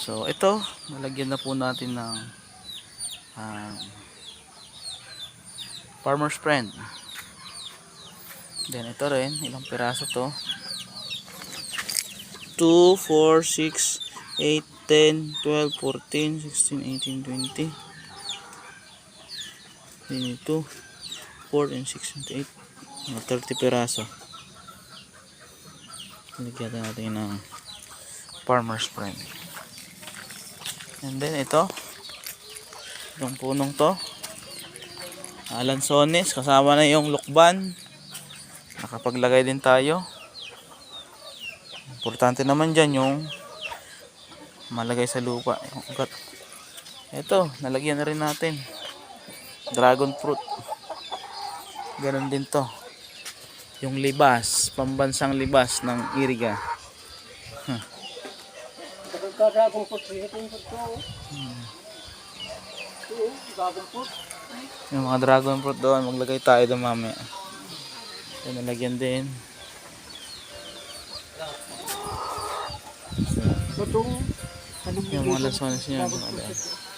So ito, nalagyan na po natin ng um, farmer's friend. Then ito rin, ilang piraso to? 2, 4, 6, 8, 10, 12, 14, 16, 18, 20. Then ito, 4 and 6 and 8. Mga 30 piraso. Lagyan natin ng farmer's friend. And then ito, yung punong to, alansones, kasama na yung lukban. Nakapaglagay din tayo. Importante naman dyan yung malagay sa lupa. Yung ugat. Ito, nalagyan na rin natin. Dragon fruit. Ganon din to. Yung libas, pambansang libas ng iriga. Nagkadagong po, sihitin po ito. Oo, gagong po. Yung mga dragon fruit doon, maglagay tayo doon mamaya. Ito nalagyan din. Ito, Yung mga lansones niya. mga